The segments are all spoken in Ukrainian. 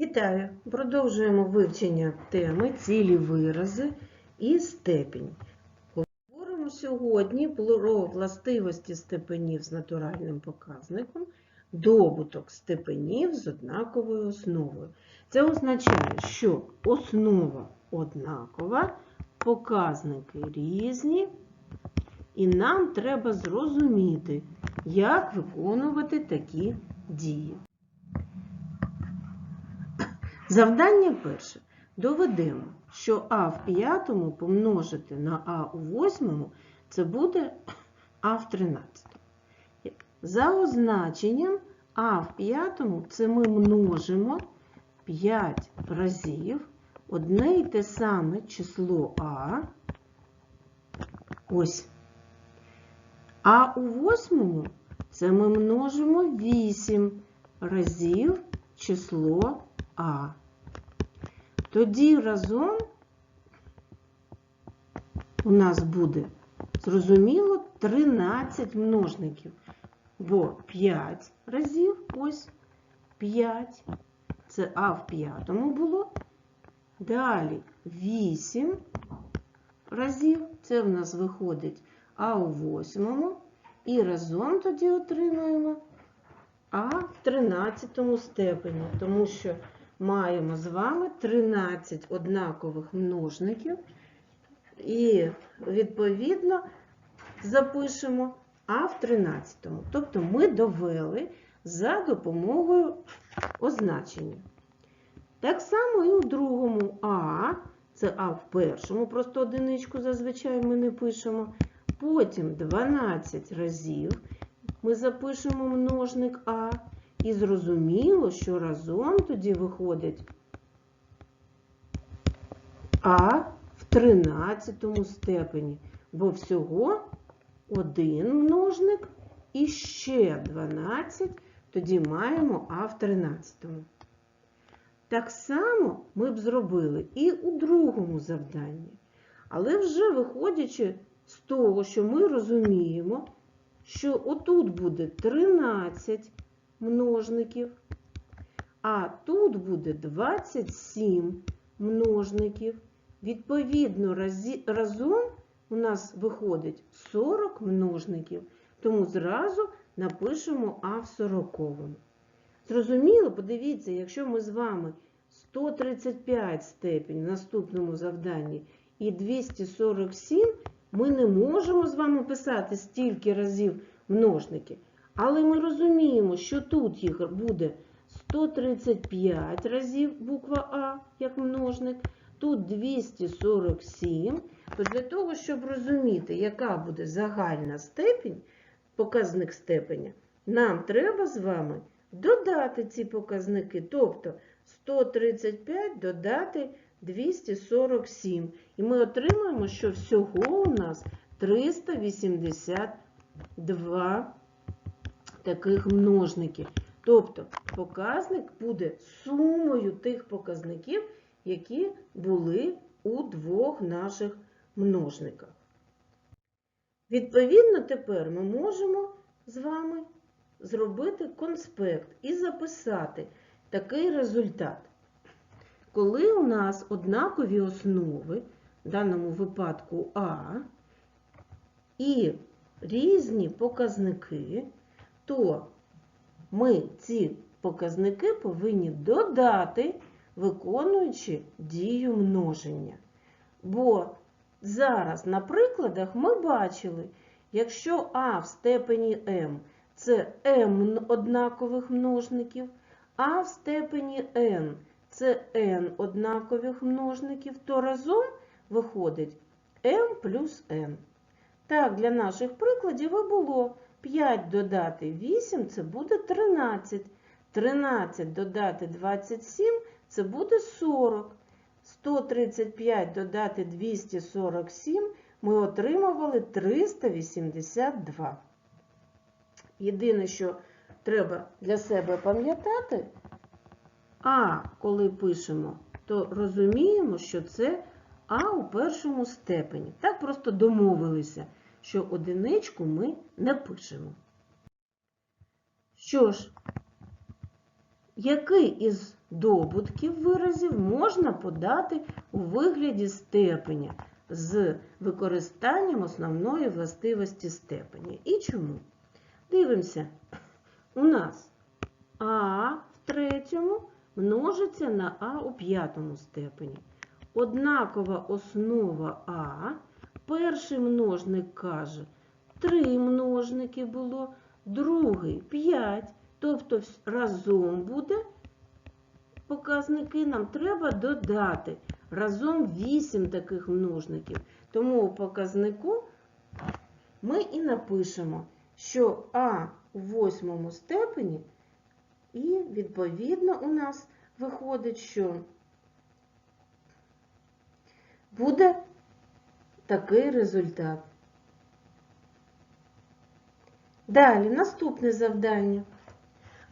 Вітаю! Продовжуємо вивчення теми цілі вирази і степінь. Говоримо сьогодні про властивості степенів з натуральним показником, добуток степенів з однаковою основою. Це означає, що основа однакова, показники різні, і нам треба зрозуміти, як виконувати такі дії. Завдання перше. Доведемо, що а в п'ятому помножити на а у восьмому це буде а в тринадцятому. За означенням а в п'ятому це ми множимо 5 разів одне і те саме число а. Ось. А у восьмому це ми множимо 8 разів число а. Тоді разом у нас буде, зрозуміло, 13 множників. Бо 5 разів, ось 5. Це А в п'ятому було. Далі 8 разів. Це в нас виходить А у восьмому. І разом тоді отримаємо А в 13 степені, тому що маємо з вами 13 однакових множників. І, відповідно, запишемо А в 13. Тобто ми довели за допомогою означення. Так само і у другому А, це А в першому, просто одиничку зазвичай ми не пишемо. Потім 12 разів ми запишемо множник А. І зрозуміло, що разом тоді виходить А в 13 степені, бо всього один множник і ще 12, тоді маємо А в 13. Так само ми б зробили і у другому завданні. Але вже виходячи з того, що ми розуміємо, що отут буде 13 множників, а тут буде 27 множників. Відповідно, разом у нас виходить 40 множників, тому зразу напишемо А в 40. Зрозуміло, подивіться, якщо ми з вами 135 степень в наступному завданні і 247, ми не можемо з вами писати стільки разів множники. Але ми розуміємо, що тут їх буде 135 разів буква А як множник, тут 247. То для того, щоб розуміти, яка буде загальна степінь, показник степеня, нам треба з вами додати ці показники, тобто 135 додати 247. І ми отримаємо, що всього у нас 382 таких множників. Тобто показник буде сумою тих показників, які були у двох наших множниках. Відповідно, тепер ми можемо з вами зробити конспект і записати такий результат. Коли у нас однакові основи, в даному випадку А, і різні показники, то ми ці показники повинні додати, виконуючи дію множення. Бо зараз на прикладах ми бачили, якщо А в степені m це m однакових множників, а в степені n це n однакових множників, то разом виходить m плюс n. Так, для наших прикладів і було 5 додати 8 це буде 13. 13 додати 27 це буде 40. 135 додати 247 ми отримували 382. Єдине, що треба для себе пам'ятати, а коли пишемо, то розуміємо, що це А у першому степені. Так просто домовилися, що одиничку ми не пишемо. Що ж, який із добутків виразів можна подати у вигляді степеня з використанням основної властивості степені. І чому? Дивимося, у нас А в третьому множиться на А у п'ятому степені. Однакова основа А. Перший множник каже, три множники було, другий 5. Тобто разом буде показники нам треба додати. Разом 8 таких множників. Тому у показнику ми і напишемо, що А у восьмому степені, і відповідно у нас виходить, що буде такий результат. Далі, наступне завдання.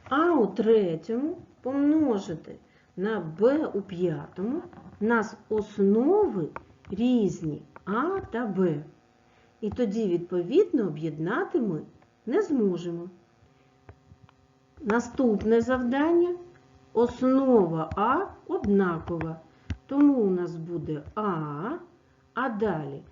А у третьому помножити на Б у п'ятому нас основи різні А та Б. І тоді, відповідно, об'єднати ми не зможемо. Наступне завдання основа А однакова. Тому у нас буде А, а далі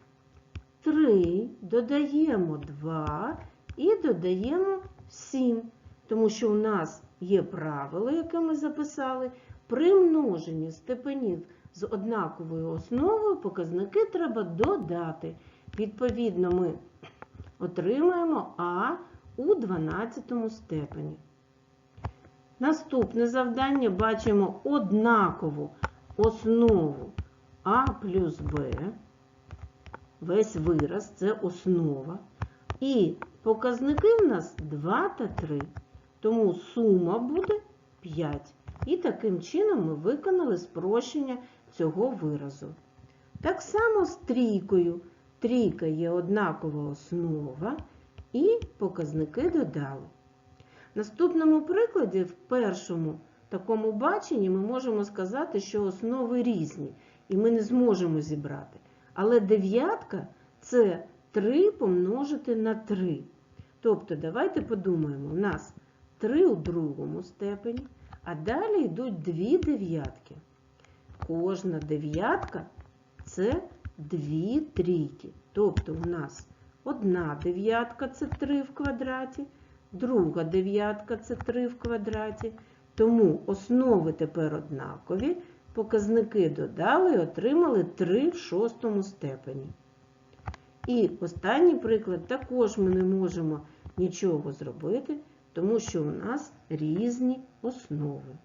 3, додаємо 2 і додаємо 7. Тому що у нас є правило, яке ми записали. При множенні степенів з однаковою основою показники треба додати. Відповідно, ми отримаємо А у 12 степені. Наступне завдання бачимо однакову основу А плюс Б. Весь вираз це основа. І показники в нас 2 та 3. Тому сума буде 5. І таким чином ми виконали спрощення цього виразу. Так само з трійкою. Трійка є однакова основа, і показники додали. В наступному прикладі, в першому такому баченні, ми можемо сказати, що основи різні, і ми не зможемо зібрати. Але дев'ятка це 3 помножити на 3. Тобто, давайте подумаємо, у нас 3 у другому степені, а далі йдуть дві дев'ятки. Кожна дев'ятка це дві трійки. Тобто у нас одна дев'ятка це 3 в квадраті, друга дев'ятка це 3 в квадраті. Тому основи тепер однакові. Показники додали і отримали 3 в шостому степені. І останній приклад також ми не можемо нічого зробити, тому що у нас різні основи.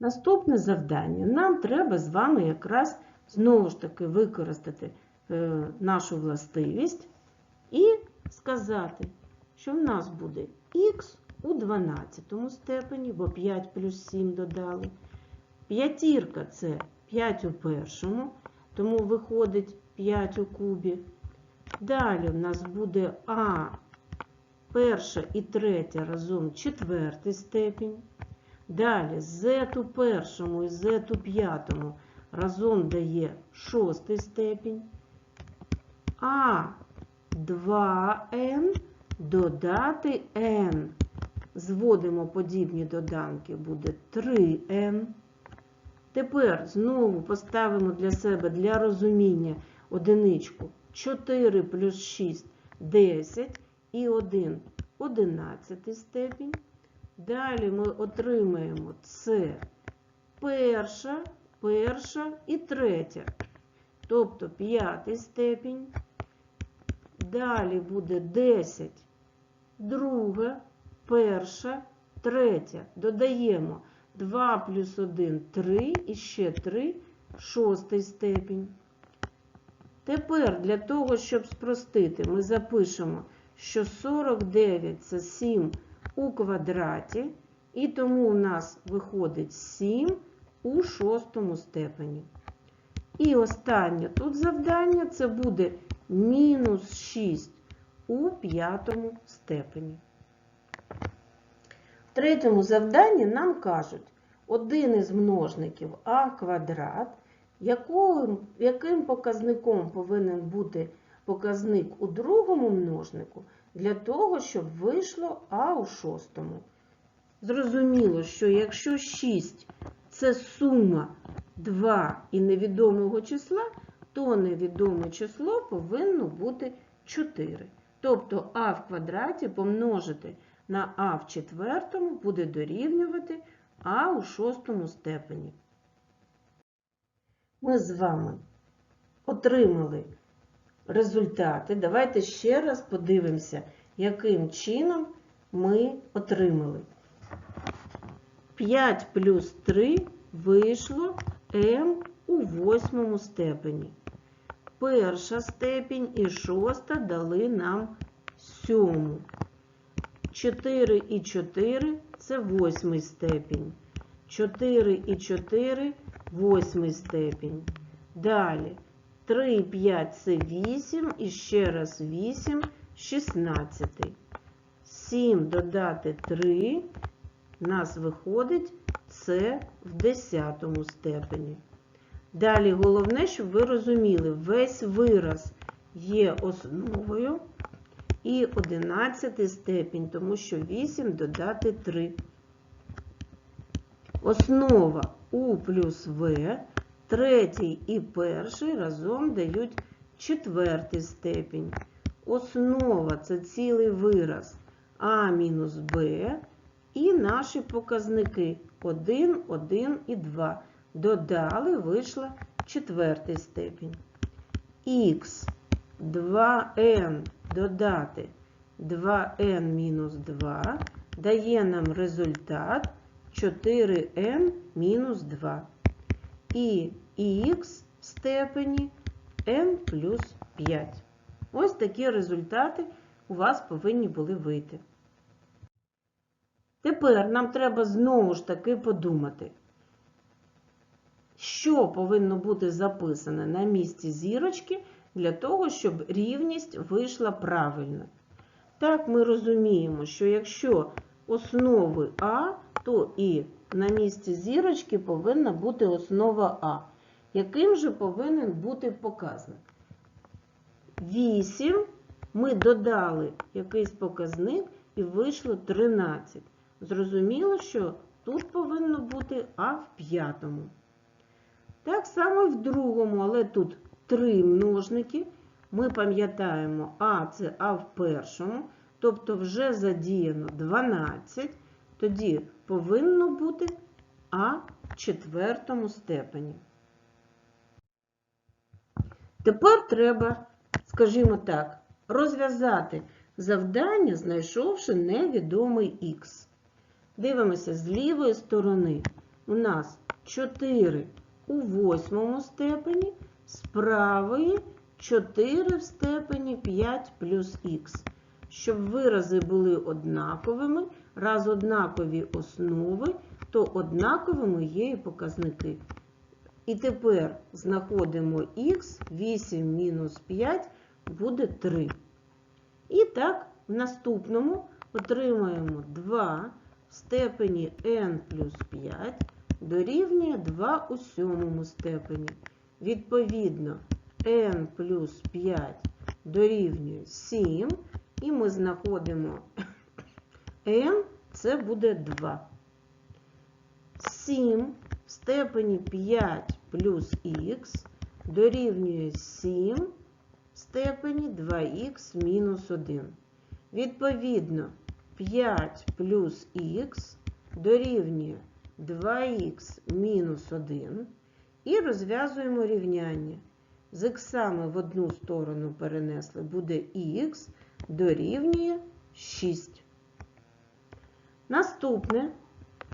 Наступне завдання. Нам треба з вами якраз знову ж таки використати е, нашу властивість і сказати, що в нас буде х у 12 степені, бо 5 плюс 7 додали. П'ятірка це 5 у першому, тому виходить 5 у кубі. Далі в нас буде А перша і третя разом четвертий степінь. Далі z у першому і z у п'ятому разом дає шостий степінь. А 2n додати n. Зводимо подібні доданки, буде 3n. Тепер знову поставимо для себе для розуміння одиничку 4 плюс 6 10 і 1 11 степінь. Далі ми отримаємо це перша, перша і третя, тобто п'ятий степінь. Далі буде 10, друга, перша, третя. Додаємо 2 плюс 1 3 і ще 3 шостий степінь. Тепер для того, щоб спростити, ми запишемо, що 49 це 7 у квадраті, і тому у нас виходить 7 у шостому степені. І останнє тут завдання це буде мінус 6 у п'ятому степені. В третьому завданні нам кажуть, один із множників а квадрат, яким, яким показником повинен бути показник у другому множнику для того, щоб вийшло а у шостому. зрозуміло, що якщо 6 це сума 2 і невідомого числа, то невідоме число повинно бути 4. Тобто а в квадраті помножити на а в четвертому буде дорівнювати а у шостому степені. Ми з вами отримали результати. Давайте ще раз подивимося, яким чином ми отримали. 5 плюс 3 вийшло m у восьмому степені. Перша степінь і шоста дали нам сьому. 4 і 4 це восьмий степінь. 4 і 4 восьмий степінь. Далі 3 і 5 це 8 і ще раз 8 16. 7 додати 3 нас виходить це в 10 степені. Далі головне, щоб ви розуміли, весь вираз є основою і 11 степінь, тому що 8 додати 3. Основа У плюс В, третій і перший разом дають четвертий степінь. Основа це цілий вираз А мінус Б. І наші показники 1, 1 і 2. Додали, вийшла четвертий степінь. Х 2n додати 2n-2 дає нам результат 4n-2 І х в степені n плюс 5. Ось такі результати у вас повинні були вийти. Тепер нам треба знову ж таки подумати, що повинно бути записане на місці зірочки для того, щоб рівність вийшла правильно. Так, ми розуміємо, що якщо основи А, то і на місці зірочки повинна бути основа А. Яким же повинен бути показник? 8 ми додали якийсь показник і вийшло 13. Зрозуміло, що тут повинно бути А в п'ятому. Так само і в другому, але тут три множники. Ми пам'ятаємо, А це А в першому, тобто вже задіяно 12, тоді повинно бути А в четвертому степені. Тепер треба, скажімо так, розв'язати завдання, знайшовши невідомий х. Дивимося з лівої сторони. У нас 4 у восьмому степені, з правої 4 в степені 5 плюс х. Щоб вирази були однаковими, раз однакові основи, то однаковими є і показники. І тепер знаходимо х, 8 мінус 5 буде 3. І так, в наступному отримаємо 2 в степені n плюс 5 дорівнює 2 у сьомому степені. Відповідно, n плюс 5 дорівнює 7, і ми знаходимо n, це буде 2. 7 в степені 5 плюс х дорівнює 7 в степені 2х мінус 1. Відповідно, 5 плюс х дорівнює 2х мінус 1 і розв'язуємо рівняння. З іксами в одну сторону перенесли, буде х дорівнює 6. Наступне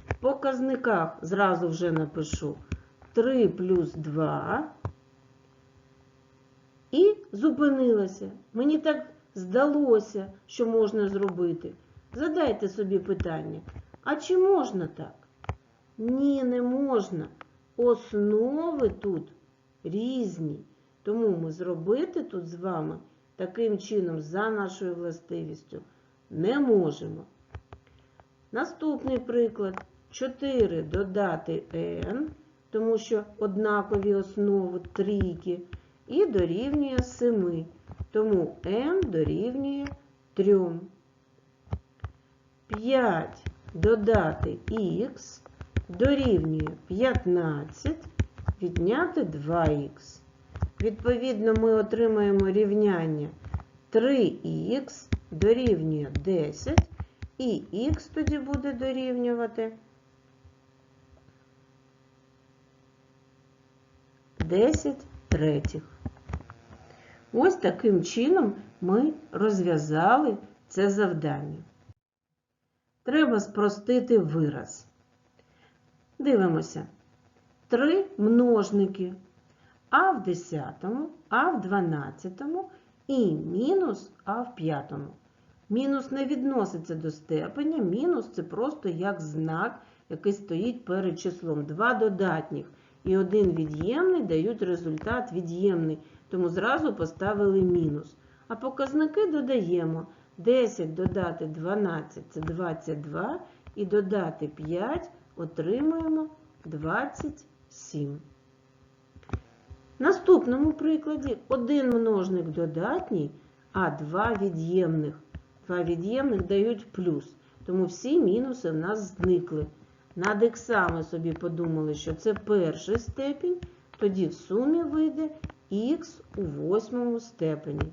в показниках зразу вже напишу 3 плюс 2 і зупинилася. Мені так здалося, що можна зробити. Задайте собі питання, а чи можна так? Ні, не можна. Основи тут різні. Тому ми зробити тут з вами таким чином, за нашою властивістю, не можемо. Наступний приклад. 4 додати n, тому що однакові основи трійки, і дорівнює 7. Тому n дорівнює 3. 5 додати х дорівнює 15 відняти 2х. Відповідно, ми отримаємо рівняння 3х дорівнює 10, і х тоді буде дорівнювати 10 третіх. Ось таким чином ми розв'язали це завдання. Треба спростити вираз. Дивимося. Три множники а в 10, а в 12 і мінус а в 5. Мінус не відноситься до степеня, мінус це просто як знак, який стоїть перед числом. Два додатніх і один від'ємний дають результат від'ємний, тому зразу поставили мінус. А показники додаємо. 10 додати 12 це 22, і додати 5 отримуємо 27. В наступному прикладі один множник додатній, а два від'ємних. Два від'ємних дають плюс, тому всі мінуси в нас зникли. Над іксами собі подумали, що це перший степінь, тоді в сумі вийде х у восьмому степені.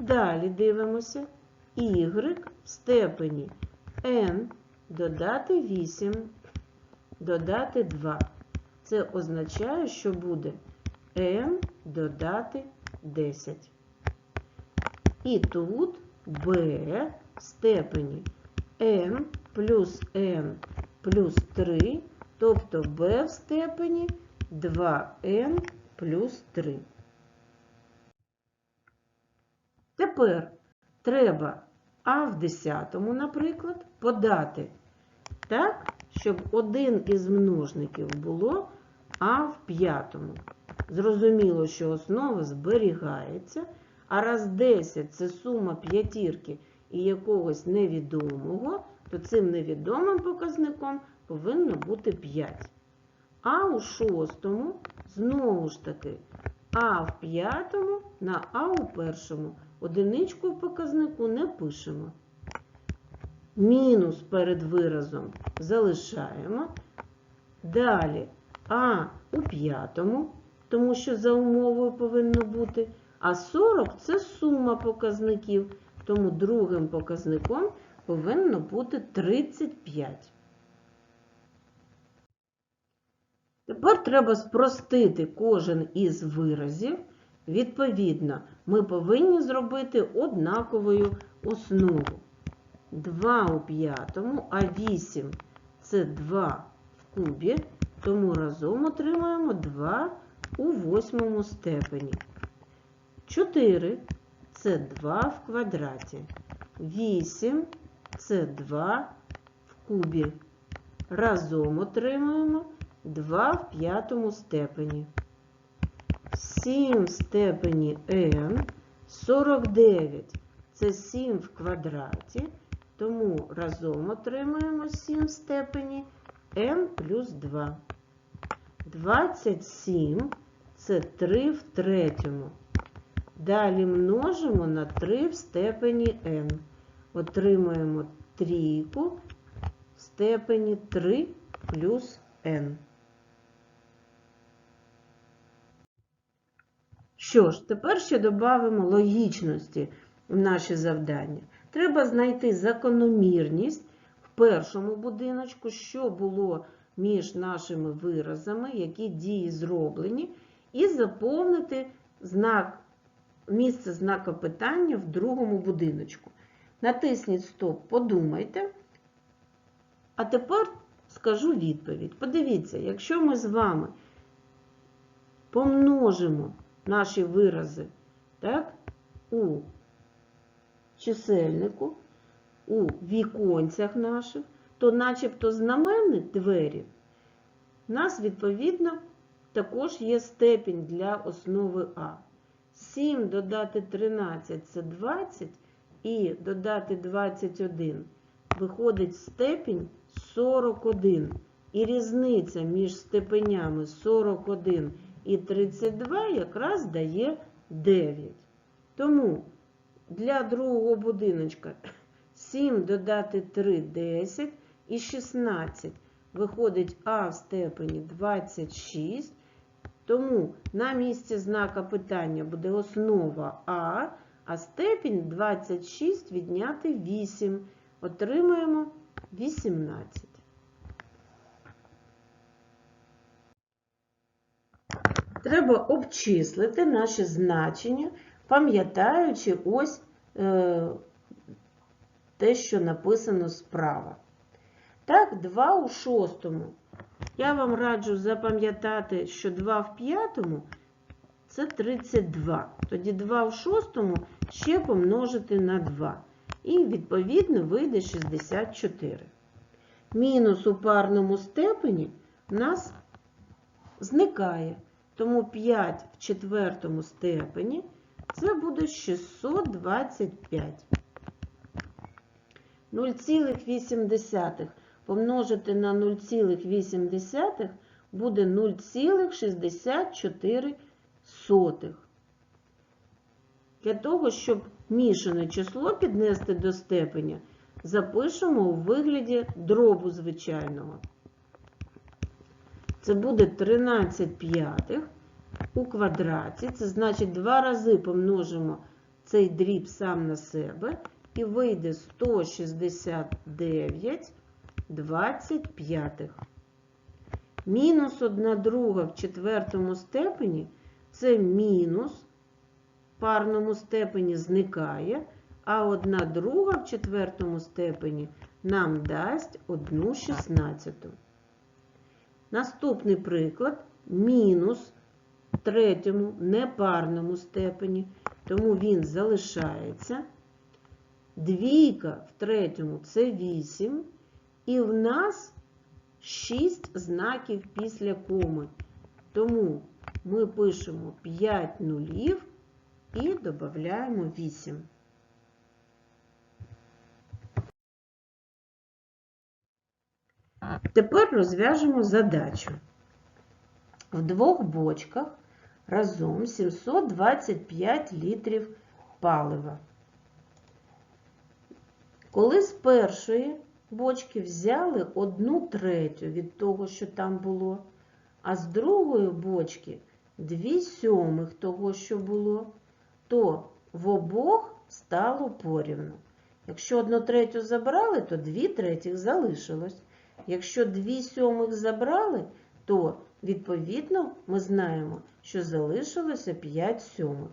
Далі дивимося y в степені n додати 8, додати 2. Це означає, що буде n додати 10. І тут b в степені n плюс n плюс 3, тобто b в степені 2n плюс 3. Тепер треба а в 10, наприклад, подати так, щоб один із множників було а в п'ятому. Зрозуміло, що основа зберігається, а раз 10 це сума п'ятірки і якогось невідомого, то цим невідомим показником повинно бути 5. А у шостому, знову ж таки, а в п'ятому на А у першому. Одиничку в показнику не пишемо. Мінус перед виразом залишаємо. Далі А у п'ятому, тому що за умовою повинно бути. А 40 це сума показників, тому другим показником повинно бути 35. Тепер треба спростити кожен із виразів. Відповідно, ми повинні зробити однаковою основу. 2 у п'ятому, а 8 це 2 в кубі, тому разом отримаємо 2 у восьмому степені. 4 це 2 в квадраті. 8 це 2 в кубі. Разом отримуємо 2 в п'ятому степені. 7 в степені n 49 це 7 в квадраті, тому разом отримаємо 7 в степені n плюс 2. 27 це 3 в третьому. Далі множимо на 3 в степені n. Отримаємо трійку в степені 3 плюс n. Що ж, тепер ще додамо логічності в наші завдання. Треба знайти закономірність в першому будиночку, що було між нашими виразами, які дії зроблені, і заповнити знак, місце знака питання в другому будиночку. Натисніть Стоп, подумайте. А тепер скажу відповідь. Подивіться, якщо ми з вами помножимо наші вирази так, у чисельнику, у віконцях наших, то начебто знаменник двері у нас, відповідно, також є степінь для основи А. 7 додати 13 це 20, і додати 21 виходить степінь 41. І різниця між степенями 41 і 32 якраз дає 9. Тому для другого будиночка 7 додати 3 10 і 16. Виходить А в степені 26. Тому на місці знака питання буде основа А, а степінь 26 відняти 8. Отримаємо 18. Треба обчислити наші значення, пам'ятаючи ось е, те, що написано справа. Так, 2 у шостому. Я вам раджу запам'ятати, що 2 в п'ятому це 32. Тоді 2 в шостому ще помножити на 2. І, відповідно, вийде 64. Мінус у парному степені в нас зникає. Тому 5 в четвертому степені це буде 625. 0,8 помножити на 0,8 буде 0,64. Для того, щоб мішане число піднести до степеня, запишемо у вигляді дробу звичайного. Це буде 13 п'ятих у квадраті. Це значить, два рази помножимо цей дріб сам на себе, і вийде 169 25. Мінус 1 друга в четвертому степені це мінус в парному степені зникає, а 1 друга в четвертому степені нам дасть 1 шістнадцяту. Наступний приклад мінус в третьому непарному степені, тому він залишається. Двійка в третьому це 8. І в нас 6 знаків після коми. Тому ми пишемо 5 нулів і додаємо 8. Тепер розв'яжемо задачу. В двох бочках разом 725 літрів палива. Коли з першої бочки взяли одну третю від того, що там було, а з другої бочки дві сьомих того, що було, то в обох стало порівну. Якщо одну третю забрали, то дві третіх залишилось. Якщо дві сьомих забрали, то, відповідно, ми знаємо, що залишилося 5 сьомих.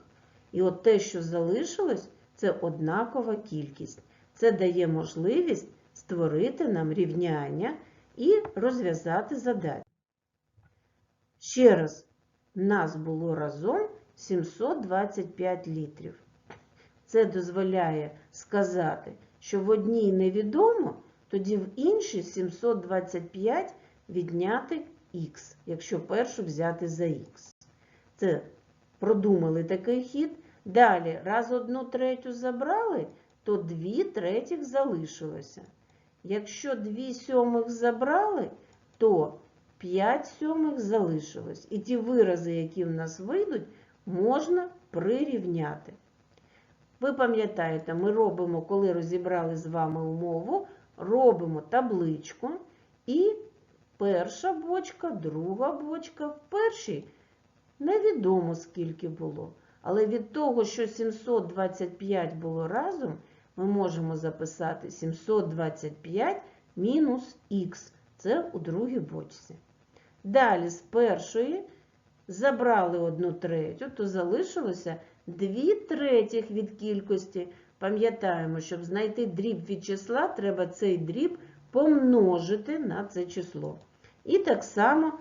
І от те, що залишилось, це однакова кількість. Це дає можливість створити нам рівняння і розв'язати задачу. Ще раз, нас було разом 725 літрів. Це дозволяє сказати, що в одній невідомо, тоді в іншій 725 відняти х, якщо першу взяти за х. Це продумали такий хід. Далі, раз одну третю забрали, то дві третіх залишилося. Якщо дві сьомих забрали, то 5 сьомих залишилось. І ті вирази, які в нас вийдуть, можна прирівняти. Ви пам'ятаєте, ми робимо, коли розібрали з вами умову, робимо табличку і перша бочка, друга бочка, в першій невідомо скільки було. Але від того, що 725 було разом, ми можемо записати 725 мінус х. Це у другій бочці. Далі з першої забрали одну третю, то залишилося 2 третіх від кількості. Пам'ятаємо, щоб знайти дріб від числа, треба цей дріб помножити на це число. І так само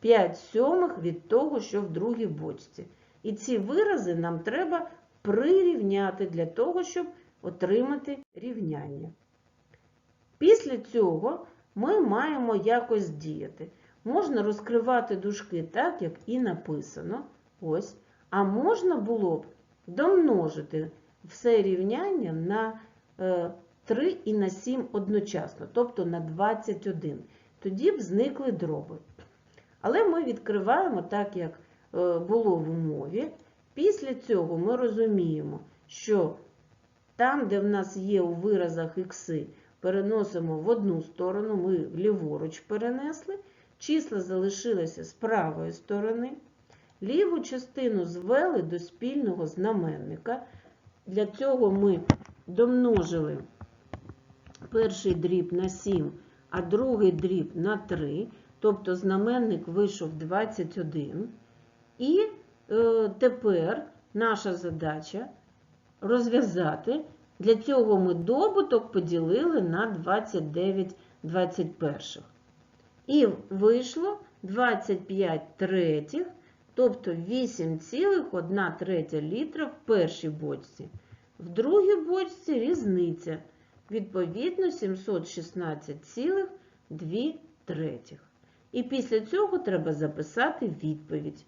5 сьомих від того, що в другій бочці. І ці вирази нам треба прирівняти для того, щоб отримати рівняння. Після цього ми маємо якось діяти. Можна розкривати дужки так, як і написано. Ось. А можна було б домножити все рівняння на 3 е, і на 7 одночасно, тобто на 21. Тоді б зникли дроби. Але ми відкриваємо так, як е, було в умові. Після цього ми розуміємо, що Там, де в нас є у виразах ікси, переносимо в одну сторону, ми ліворуч перенесли. Числа залишилися з правої сторони. Ліву частину звели до спільного знаменника. Для цього ми домножили перший дріб на 7, а другий дріб на 3, тобто знаменник вийшов 21. І е, тепер наша задача розв'язати. Для цього ми добуток поділили на 29 21. І вийшло 25 третіх, тобто 8,1 третя літра в першій бочці. В другій бочці різниця, відповідно 716,2 третіх. І після цього треба записати відповідь.